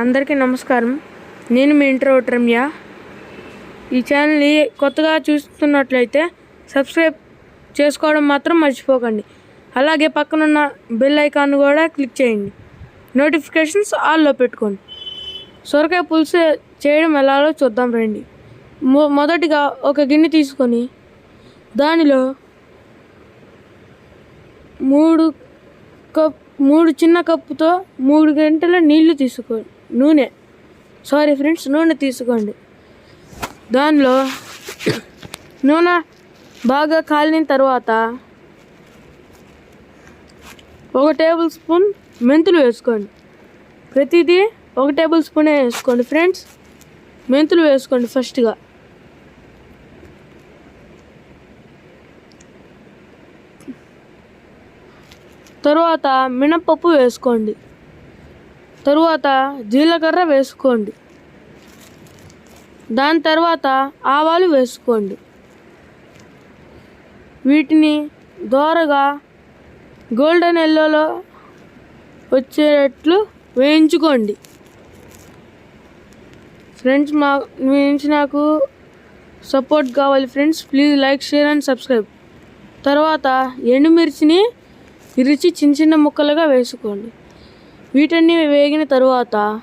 అందరికీ నమస్కారం. నేను మీ ఇంటర్ రమ్య. ఈ ఛానల్ని కొత్తగా చూస్తున్నట్లయితే సబ్స్క్రైబ్ చేసుకోవడం మాత్రం మర్చిపోకండి. అలాగే పక్కనున్న బెల్ ఐకాన్ కూడా క్లిక్ చేయండి. నోటిఫికేషన్స్ ఆల్లో పెట్టుకోండి. సొరకాయ పులుసు చేయడం ఎలాగో చూద్దాం రండి. మొ మొదటిగా ఒక గిన్నె తీసుకొని దానిలో మూడు కప్ మూడు చిన్న కప్పుతో మూడు గంటల నీళ్ళు తీసుకోండి. నూనె. సారీ ఫ్రెండ్స్ నూనె తీసుకోండి. దానిలో నూనె బాగా కాలిన తర్వాత ఒక టేబుల్ స్పూన్ మెంతులు వేసుకోండి. ప్రతిదీ ఒక టేబుల్ స్పూనే వేసుకోండి ఫ్రెండ్స్ మెంతులు వేసుకోండి ఫస్ట్గా తర్వాత మినప్పప్పు వేసుకోండి. తరువాత జీలకర్ర వేసుకోండి. దాని తర్వాత ఆవాలు వేసుకోండి. వీటిని దోరగా గోల్డెన్ ఎల్లోలో వచ్చేటట్లు వేయించుకోండి. ఫ్రెండ్స్ మా మీ నుంచి నాకు సపోర్ట్ కావాలి friends please like share and subscribe. తర్వాత ఎండుమిర్చిని ఇరిచి చిన్న చిన్న ముక్కలుగా వేసుకోండి. వీటన్ని వేగిన తరువాత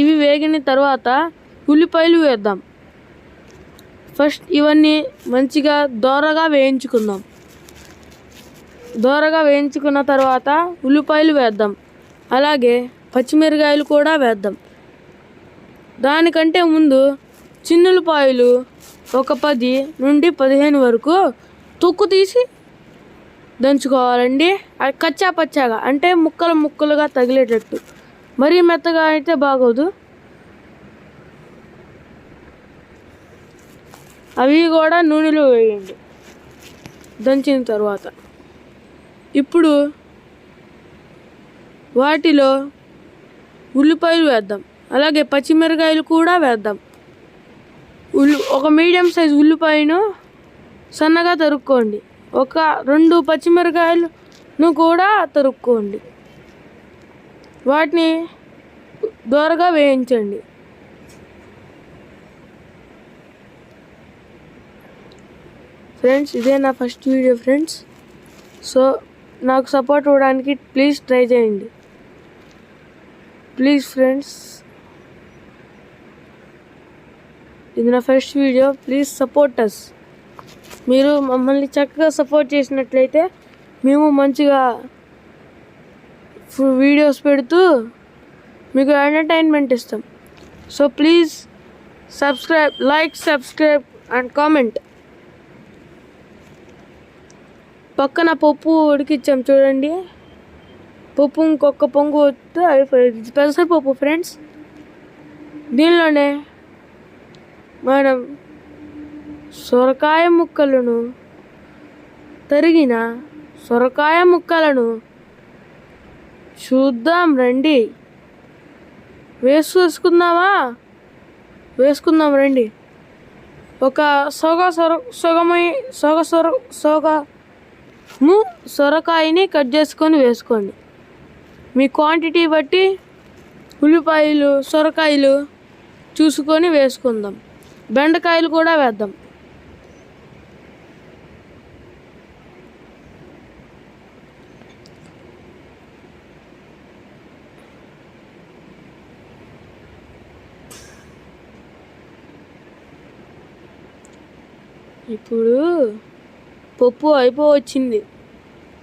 ఇవి వేగిన తర్వాత ఉల్లిపాయలు వేద్దాం. ఫస్ట్ ఇవన్నీ మంచిగా దోరగా వేయించుకుందాం. దోరగా వేయించుకున్న తర్వాత ఉల్లిపాయలు వేద్దాం. అలాగే పచ్చిమిరకాయలు కూడా వేద్దాం. దానికంటే ముందు చిన్నులపాయలు ఒక పది నుండి పదిహేను వరకు తొక్కు తీసి దంచుకోవాలండి. అది కచ్చా పచ్చాగా అంటే ముక్కలు ముక్కలుగా తగిలేటట్టు. మరీ మెత్తగా అయితే బాగోదు. అవి కూడా నూనెలో వేయండి. దంచిన తర్వాత. ఇప్పుడు వాటిలో ఉల్లిపాయలు వేద్దాం. అలాగే పచ్చిమిరకాయలు కూడా వేద్దాం. ఉల్లి ఒక మీడియం సైజ్ ఉల్లిపాయను సన్నగా తరుక్కోండి. ఒక రెండు పచ్చిమిరకాయలను కూడా తరుక్కోండి. వాటిని దోరగా వేయించండి. ఫ్రెండ్స్ ఇదే నా ఫస్ట్ వీడియో ఫ్రెండ్స్. సో నాకు సపోర్ట్ ఇవ్వడానికి ప్లీజ్ ట్రై చేయండి. ప్లీజ్ ఫ్రెండ్స్ ఇది నా first video. Please support us మీరు మమ్మల్ని చక్కగా సపోర్ట్ చేసినట్లయితే మేము మంచిగా వీడియోస్ పెడుతూ మీకు ఎంటర్టైన్మెంట్ ఇస్తాం. So please subscribe like subscribe and comment. పక్కన పప్పు ఉడికిచ్చాం చూడండి. పప్పు ఇంకొక పొంగు వస్తే అయిపోయింది. పెసరపప్పు ఫ్రెండ్స్ దీనిలోనే మనం సొరకాయ ముక్కలను తరిగిన సొరకాయ ముక్కలను చూద్దాం రండి. వేసుకుందామా వేసుకుందాం రండి. ఒక సొగ సొర సొగమై సొగ సొర సొగము సొరకాయని కట్ చేసుకొని వేసుకోండి. మీ క్వాంటిటీ బట్టి ఉల్లిపాయలు సొరకాయలు చూసుకొని వేసుకుందాం. బెండకాయలు కూడా వేద్దాం. ఇప్పుడు పప్పు అయిపోవచ్చింది.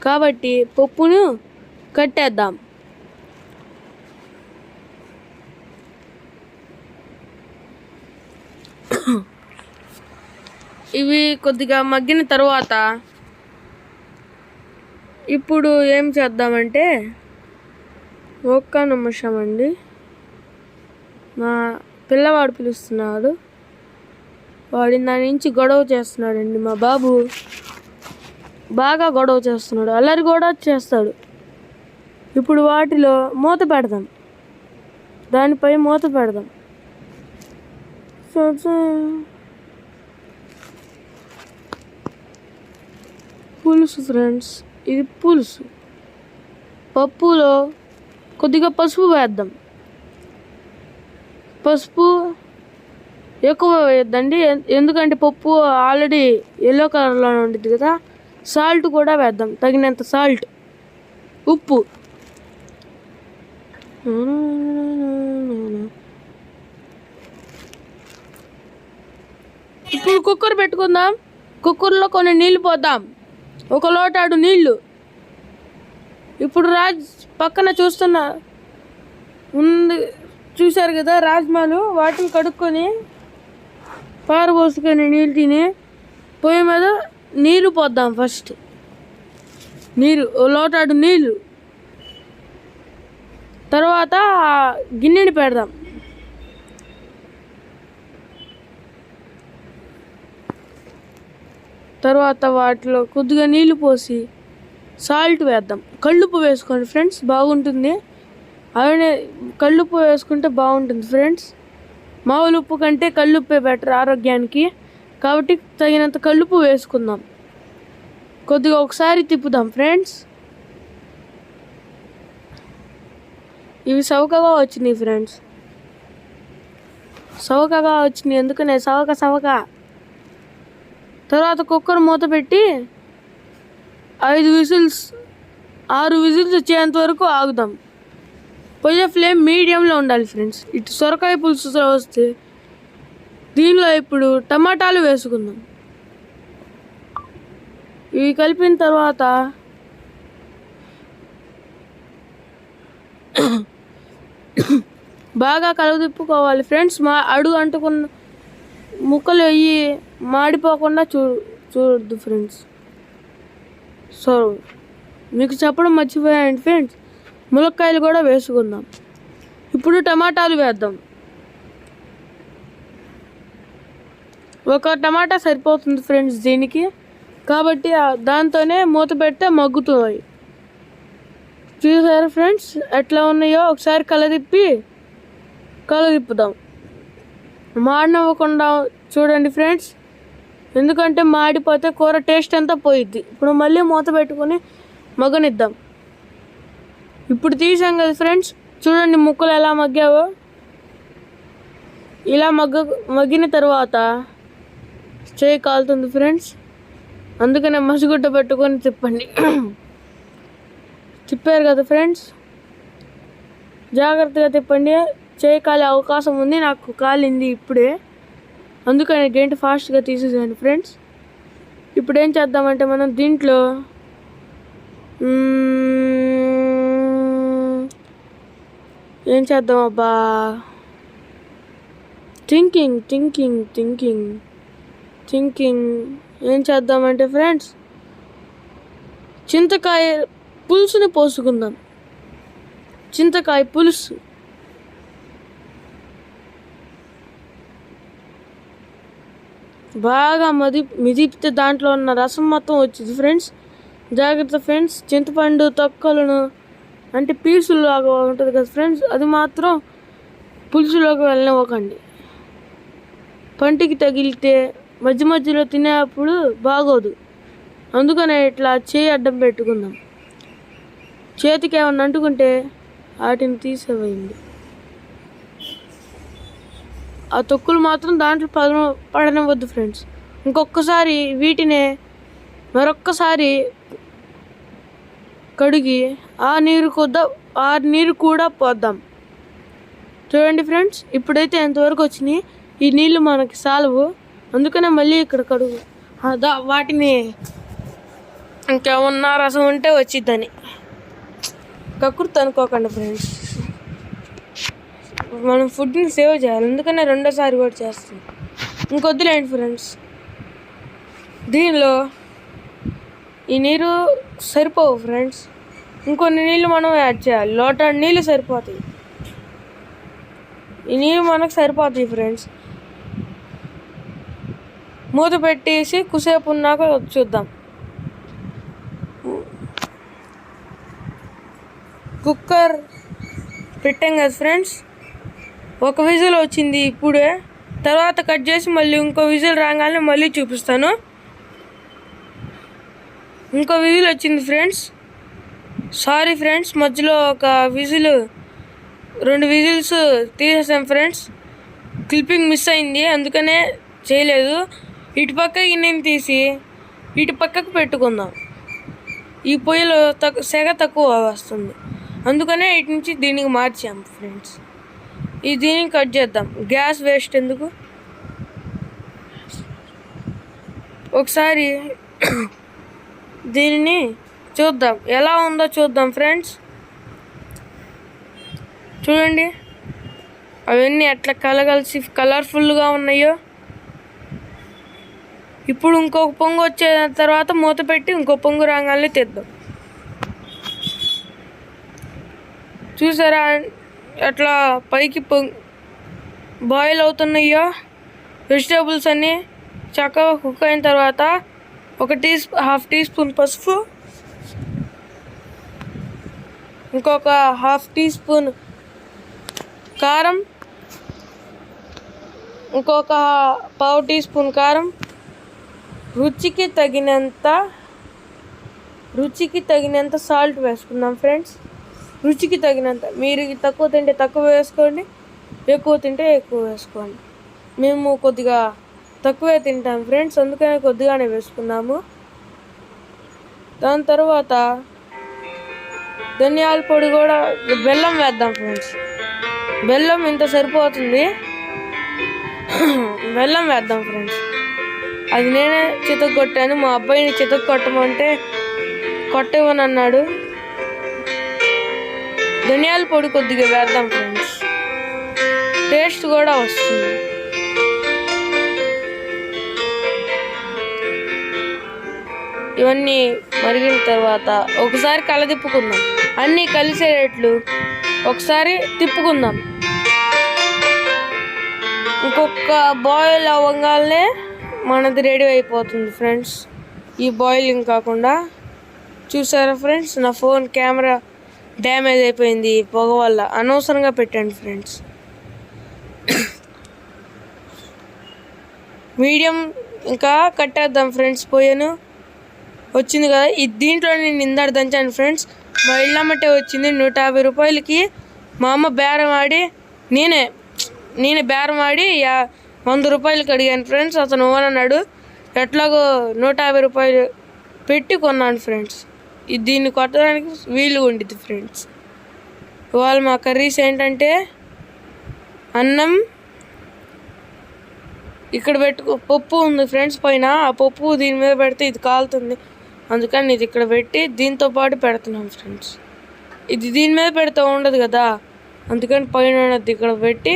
కాబట్టి పప్పును కట్టేద్దాం. ఇవి కొద్దిగా మగ్గిన తర్వాత ఇప్పుడు ఏం చేద్దామంటే ఒక్క నిమిషం అండి. మా పిల్లవాడు పిలుస్తున్నాడు. వాడి నా నుంచి గొడవ చేస్తున్నాడండి మా బాబు. బాగా గొడవ చేస్తున్నాడు. అల్లరి కూడా చేస్తాడు. ఇప్పుడు వాటిలో మూత పెడదాం. దానిపై మూత పెడదాం. పులుసు ఫ్రెండ్స్ ఇది పులుసు. పప్పులో కొద్దిగా పసుపు వేద్దాం. పసుపు ఎక్కువ వేయద్దండి. ఎందుకంటే పప్పు ఆల్రెడీ ఎల్లో కలర్లో ఉంటుంది కదా. సాల్ట్ కూడా వేద్దాం. తగినంత సాల్ట్ ఉప్పు. ఇప్పుడు కుక్కర్ పెట్టుకుందాం. కుక్కర్లో కొన్ని నీళ్ళు పోద్దాం. ఒక లోటాడు నీళ్ళు ఇప్పుడు రాజ్ పక్కన చూస్తున్న ఉంది. చూశారు కదా రాజ్మాలు? వాటిని కడుక్కొని పారబోసుకొని నీళ్ళు తిని పొయ్యి మీద నీళ్ళు పోద్దాం ఫస్ట్ నీరు లోటాడు నీళ్ళు. తర్వాత గిన్నెని పెడదాం. తర్వాత వాటిలో కొద్దిగా నీళ్ళు పోసి సాల్ట్ వేద్దాం. కళ్ళుప్పు వేసుకోండి ఫ్రెండ్స్ బాగుంటుంది. అలానే కళ్ళుప్పు వేసుకుంటే బాగుంటుంది ఫ్రెండ్స్. మామూలు ఉప్పు కంటే కళ్ళుప్పే బెటర్ ఆరోగ్యానికి. కాబట్టి తగినంత కళ్ళుప్పు వేసుకుందాం. కొద్దిగా ఒకసారి తిప్పుదాం ఫ్రెండ్స్ ఇవి సవకగా వచ్చినాయి ఫ్రెండ్స్ సవకగా వచ్చినాయి. ఎందుకనే? సవక సవక. తర్వాత కుక్కర్ మూత పెట్టి ఐదు విజిల్స్ ఆరు విజిల్స్ వచ్చేంత వరకు ఆగుదాం. పొయ్యి ఫ్లేమ్ మీడియంలో ఉండాలి ఫ్రెండ్స్. ఇటు సొరకాయ పులుసు వస్తే దీనిలో ఇప్పుడు టమాటాలు వేసుకుందాం. ఇవి కలిపిన తర్వాత బాగా కలగదిప్పుకోవాలి ఫ్రెండ్స్. మా అడుగు అంటుకున్న ముక్కలు అయ్యి మాడిపోకుండా చూ చూడద్దు ఫ్రెండ్స్. సో మీకు చెప్పడం మర్చిపోయాయండి ఫ్రెండ్స్. ములక్కాయలు కూడా వేసుకుందాం. ఇప్పుడు టమాటాలు వేద్దాం. ఒక టమాటా సరిపోతుంది ఫ్రెండ్స్ దీనికి. కాబట్టి దాంతోనే మూత పెడితే మగ్గుతున్నాయి చూసారా ఫ్రెండ్స్ ఎట్లా ఉన్నాయో? ఒకసారి కలదిప్పి కలదిప్పుదాం. మాడనివ్వకుండా చూడండి ఫ్రెండ్స్. ఎందుకంటే మాడిపోతే కూర టేస్ట్ అంతా పోయిద్ది. ఇప్పుడు మళ్ళీ మూత పెట్టుకొని మగనిద్దాం ఇప్పుడు తీసాం కదా ఫ్రెండ్స్. చూడండి ముక్కలు ఎలా మగ్గావో. ఇలా మగ్గ మగ్గిన తర్వాత చేయి కాలుతుంది ఫ్రెండ్స్. అందుకనే మసిగుడ్డ పెట్టుకొని తిప్పండి. తిప్పారు కదా ఫ్రెండ్స్. జాగ్రత్తగా తిప్పండి. చేయి కాలే అవకాశం ఉంది. నాకు కాలింది ఇప్పుడే. అందుకని గంట ఫాస్ట్గా తీసేసాను ఫ్రెండ్స్. ఇప్పుడు ఏం చేద్దామంటే మనం దీంట్లో ఏం చేద్దాం అబ్బా? థింకింగ్ థింకింగ్ థింకింగ్ థింకింగ్ ఏం చేద్దామంటే ఫ్రెండ్స్ చింతకాయ పులుసుని పోసుకుందాం. చింతకాయ పులుసు. బాగా మది మిదిపితే దాంట్లో ఉన్న రసం మొత్తం వచ్చింది ఫ్రెండ్స్ జాగ్రత్త ఫ్రెండ్స్ చింతపండు తొక్కలను అంటే పీసులాగా ఉంటుంది కదా ఫ్రెండ్స్ అది మాత్రం పులుసులోకి వెళ్ళనివ్వకండి. పంటికి తగిలితే మధ్య మధ్యలో తినేటప్పుడు బాగోదు. అందుకనే ఇట్లా చేయి అడ్డం పెట్టుకుందాం. చేతికి ఏమన్నా అంటుకుంటే వాటిని తీసేవేయండి ఆ తొక్కులు మాత్రం దాంట్లో పడ పడనివ్వద్దు ఫ్రెండ్స్. ఇంకొకసారి వీటినే మరొక్కసారి కడిగి ఆ నీరు కొద్దా ఆ నీరు కూడా పోద్దాం. చూడండి ఫ్రెండ్స్ ఇప్పుడైతే ఎంతవరకు వచ్చినాయి? ఈ నీళ్ళు మనకి సాలవు. అందుకనే మళ్ళీ ఇక్కడ కడుగు. అదా వాటిని ఇంకేమన్నా రసం ఉంటే వచ్చిద్దని. కక్కుర్తి అనుకోకండి ఫ్రెండ్స్. మనం ఫుడ్ని సేవ్ చేయాలి. అందుకనే రెండోసారి కూడా చేస్తుంది ఇంకొద్దులేండి ఫ్రెండ్స్. దీనిలో ఈ నీరు సరిపోవు ఫ్రెండ్స్. ఇంకొన్ని నీళ్ళు మనం యాడ్ చేయాలి. లోట నీళ్ళు సరిపోతాయి. ఈ నీరు మనకు సరిపోతాయి ఫ్రెండ్స్. మూత పెట్టేసి కుసేపు ఉన్నాక చూద్దాం. కుక్కర్ పెట్టాం కదా ఫ్రెండ్స్. ఒక విజిల్ వచ్చింది ఇప్పుడే. తర్వాత కట్ చేసి మళ్ళీ ఇంకో విజిల్ రాగానే మళ్ళీ చూపిస్తాను. ఇంకో విజిల్ వచ్చింది ఫ్రెండ్స్. సారీ ఫ్రెండ్స్ మధ్యలో ఒక విజిల్ రెండు విజిల్స్ తీసేసాం ఫ్రెండ్స్. క్లిప్పింగ్ మిస్ అయింది అందుకనే చేయలేదు. ఇటు పక్క నేను తీసి ఇటు పక్కకు పెట్టుకుందాం. ఈ పొయ్యిలో తక్కువ సెగ తక్కువ వస్తుంది. అందుకనే ఇటు నుంచి దీనికి మార్చాం ఫ్రెండ్స్. ఈ దీనికి కట్ చేద్దాం. గ్యాస్ వేస్ట్ ఎందుకు? ఒకసారి దీనిని చూద్దాం. ఎలా ఉందో చూద్దాం ఫ్రెండ్స్. చూడండి. అవన్నీ ఎట్లా కలగలిసి కలర్ఫుల్గా ఉన్నాయో. ఇప్పుడు ఇంకొక పొంగు వచ్చే తర్వాత మూత పెట్టి ఇంకో పొంగు రాగానే తెద్దాం. చూసారా అట్లా పైకి పొంగ్ బాయిల్ అవుతున్నాయో. వెజిటేబుల్స్ అన్నీ చక్కగా కుక్ అయిన తర్వాత ఒక టీ హాఫ్ టీ స్పూన్ పసుపు. ఇంకొక హాఫ్ టీ స్పూన్ కారం. ఇంకొక పావు టీ స్పూన్ కారం. రుచికి తగినంత రుచికి తగినంత సాల్ట్ వేసుకుందాం ఫ్రెండ్స్ రుచికి తగినంత మీరు తక్కువ తింటే తక్కువ వేసుకోండి ఎక్కువ తింటే ఎక్కువ వేసుకోండి. మేము కొద్దిగా తక్కువే తింటాం ఫ్రెండ్స్ అందుకనే కొద్దిగానే వేసుకున్నాము. దాని తర్వాత ధనియాల పొడి కూడా బెల్లం వేద్దాం ఫ్రెండ్స్. బెల్లం ఇంత సరిపోతుంది. బెల్లం వేద్దాం ఫ్రెండ్స్. అది నేనే చితకు కొట్టాను మా అబ్బాయిని చితకు కొట్టమంటే కొట్టేవని అన్నాడు ధనియాల పొడి కొద్దిగా వేద్దాం ఫ్రెండ్స్. టేస్ట్ కూడా వస్తుంది. ఇవన్నీ మరిగిన తర్వాత ఒకసారి కలదిప్పుకుందాం అన్నీ కలిసేటట్లు ఒకసారి తిప్పుకుందాం. ఇంకొక బాయిల్ అవ్వగానే మనది రెడీ అయిపోతుంది ఫ్రెండ్స్ ఈ బాయిలింగ్ కాకుండా చూసారా ఫ్రెండ్స్ నా ఫోన్ కెమెరా డ్యామేజ్ అయిపోయింది పొగ వల్ల. అనవసరంగా పెట్టండి ఫ్రెండ్స్ మీడియం ఇంకా కట్టేద్దాం ఫ్రెండ్స్ పోయాను. వచ్చింది కదా. ఇది దీంట్లో నేను ఇందాడు దంచాను ఫ్రెండ్స్. మా ఇళ్ళమ్మటే వచ్చింది నూట యాభై రూపాయలకి. మా అమ్మ బేరం ఆడి నేనే నేనే బేరం ఆడి యా- వంద రూపాయలకి అడిగాను ఫ్రెండ్స్. అతను ఓనన్నాడు ఎట్లాగో నూట యాభై రూపాయలు పెట్టి కొన్నాను ఫ్రెండ్స్. ఇది దీన్ని కొట్టడానికి వీలు ఉండిద్ది ఫ్రెండ్స్. ఇవాళ మా కర్రీస్ ఏంటంటే అన్నం ఇక్కడ పెట్టుకో పప్పు ఉంది ఫ్రెండ్స్ పైన. ఆ పప్పు దీని మీద పెడితే ఇది కాలుతుంది. అందుకని ఇది ఇక్కడ పెట్టి దీంతో పాటు పెడుతున్నాం ఫ్రెండ్స్ ఇది దీని మీద పెడితే ఉండదు కదా? అందుకని పైన ఇక్కడ పెట్టి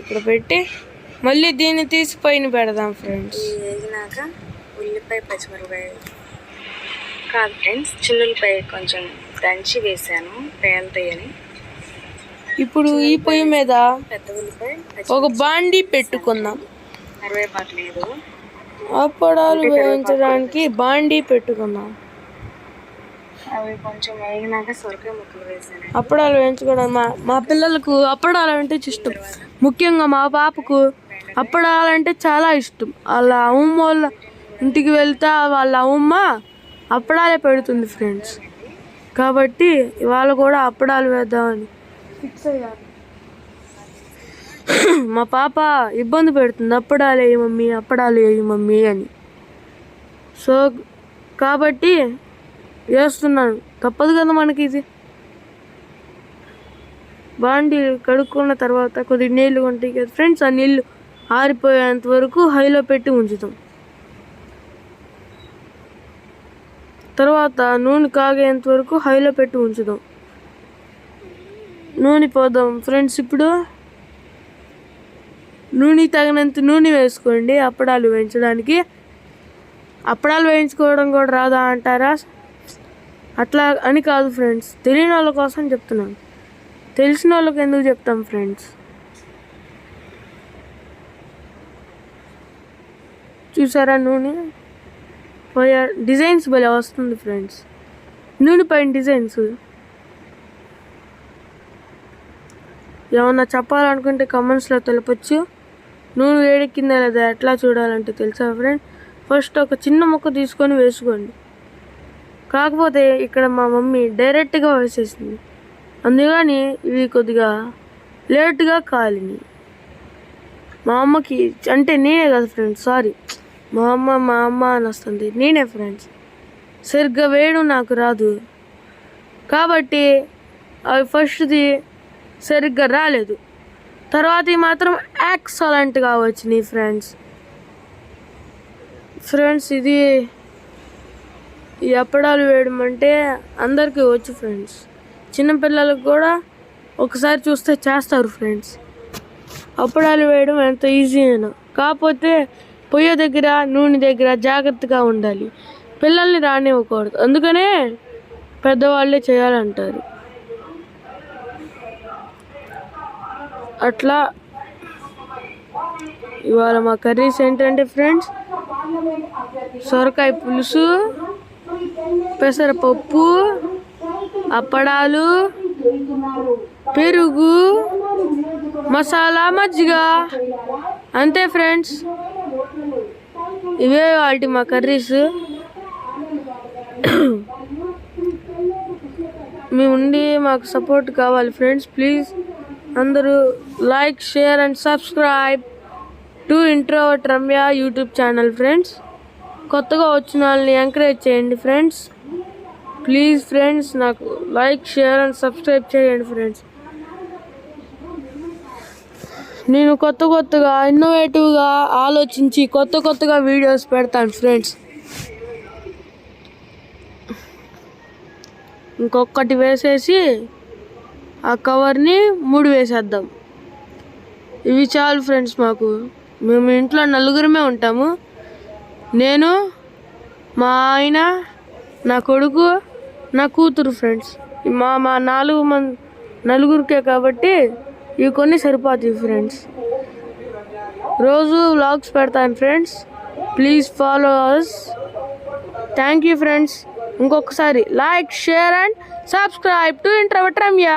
ఇక్కడ పెట్టి మళ్ళీ దీన్ని తీసి పైన పెడదాం ఫ్రెండ్స్ వేగినాక ఉల్లిపాయ పచ్చిమిరపకాయ కాదు ఫ్రెండ్స్ చిల్లుల్లిపాయ కొంచెం దంచి వేసాను పేలుతాయని. ఇప్పుడు ఈ పొయ్యి మీద పెద్ద ఉల్లిపాయ ఒక బాండీ పెట్టుకుందాం. కరివేపాకు లేదు. అప్పడాలు వేయించడానికి బాండీ పెట్టుకుందాం. అవి కొంచెం వేగినాక సొరకాయ ముక్కలు వేసాను అప్పడాలు వేయించుకోవడం మా మా పిల్లలకు అప్పడాలు అంటే ఇష్టం. ముఖ్యంగా మా పాపకు అప్పడాలు అంటే చాలా ఇష్టం. వాళ్ళ అమ్మ వాళ్ళ ఇంటికి వెళ్తే వాళ్ళ అమ్మ అప్పడాలే పెడుతుంది ఫ్రెండ్స్. కాబట్టి ఇవాళ కూడా అప్పడాలు వేద్దామని ఫిక్స్ అయ్యారు మా పాప ఇబ్బంది పెడుతుంది. అప్పడాలు వేయి మమ్మీ అప్పడాలు వేయి మమ్మీ అని. సో కాబట్టి వేస్తున్నాను తప్పదు కదా మనకి ఇది బాండి కడుక్కున్న తర్వాత కొద్ది నీళ్ళు ఉంటాయి కదా ఫ్రెండ్స్ ఆ నీళ్ళు ఆరిపోయేంత వరకు హైలో పెట్టి ఉంచుతాం. తర్వాత నూనె కాగేంత వరకు హైలో పెట్టి ఉంచుదాం నూనె పోదాం. ఫ్రెండ్స్ ఇప్పుడు నూనె తగినంత నూనె వేసుకోండి. అప్పడాలు వేయించడానికి. అప్పడాలు వేయించుకోవడం కూడా రాదా అంటారా? అట్లా అని కాదు ఫ్రెండ్స్. తెలియని వాళ్ళ కోసం చెప్తున్నాను. తెలిసిన వాళ్ళకి ఎందుకు చెప్తాం ఫ్రెండ్స్? చూసారా నూనె? పోయా డిజైన్స్ భలే వస్తుంది ఫ్రెండ్స్. నూనె పైన డిజైన్స్. ఏమన్నా చెప్పాలనుకుంటే కమెంట్స్లో తెలపచ్చు. నూనె వేడెక్కిందా లేదా ఎట్లా చూడాలంటే తెలుసా ఫ్రెండ్ ఫస్ట్ ఒక చిన్న ముక్క తీసుకొని వేసుకోండి. కాకపోతే ఇక్కడ మా మమ్మీ డైరెక్ట్గా వేసేసింది. అందుకని ఇవి కొద్దిగా లేట్గా కాలింది మా అమ్మకి అంటే నేనే కదా ఫ్రెండ్స్ సారీ మా అమ్మ మా అమ్మ అని వస్తుంది. నేనే ఫ్రెండ్స్ సరిగ్గా వేయడం నాకు రాదు. కాబట్టి అవి ఫస్ట్ది సరిగ్గా రాలేదు. తర్వాత మాత్రం ఎక్సలెంట్గా వచ్చినాయి ఫ్రెండ్స్ ఫ్రెండ్స్ ఇది ఈ అప్పడాలు వేయడం అంటే అందరికీ వచ్చు ఫ్రెండ్స్ చిన్నపిల్లలకు కూడా ఒకసారి చూస్తే చేస్తారు ఫ్రెండ్స్ అప్పడాలు వేయడం ఎంత ఈజీ అయినా. కాకపోతే పొయ్యి దగ్గర నూనె దగ్గర జాగ్రత్తగా ఉండాలి. పిల్లల్ని రానివ్వకూడదు. అందుకనే పెద్దవాళ్ళే చేయాలంటారు. అట్లా. ఇవాళ మా కర్రీస్ ఏంటంటే ఫ్రెండ్స్? సొరకాయ పులుసు పెసరపప్పు అప్పడాలు పెరుగు మసాలా మజ్జిగ. అంతే ఫ్రెండ్స్. ఇవే వాటి మా కర్రీస్. మీ ఉండి మాకు సపోర్ట్ కావాలి ఫ్రెండ్స్ ప్లీజ్. అందరూ like share and subscribe to introvert Ramya YouTube channel friends. కొత్తగా వచ్చిన వాళ్ళని ఎంకరేజ్ చేయండి ఫ్రెండ్స్. ప్లీజ్ ఫ్రెండ్స్ నాకు లైక్ షేర్ అండ్ సబ్స్క్రైబ్ చేయండి ఫ్రెండ్స్. నేను కొత్త కొత్తగా ఇన్నోవేటివ్గా ఆలోచించి కొత్త కొత్తగా వీడియోస్ పెడతాను ఫ్రెండ్స్. ఇంకొకటి వేసేసి ఆ కవర్ని మూడు వేసేద్దాం. ఇవి చాలు ఫ్రెండ్స్ మాకు. మేము ఇంట్లో నలుగురమే ఉంటాము. నేను మా ఆయన నా కొడుకు నా కూతురు ఫ్రెండ్స్. మా మా నాలుగు మంది నలుగురికే కాబట్టి ఇవి కొన్ని సరిపోతాయి ఫ్రెండ్స్. రోజు వ్లాగ్స్ పెడతాను friends. Please follow us. Thank you friends. ఇంకొకసారి like share and subscribe to ఇంటర్వట్రమ్యా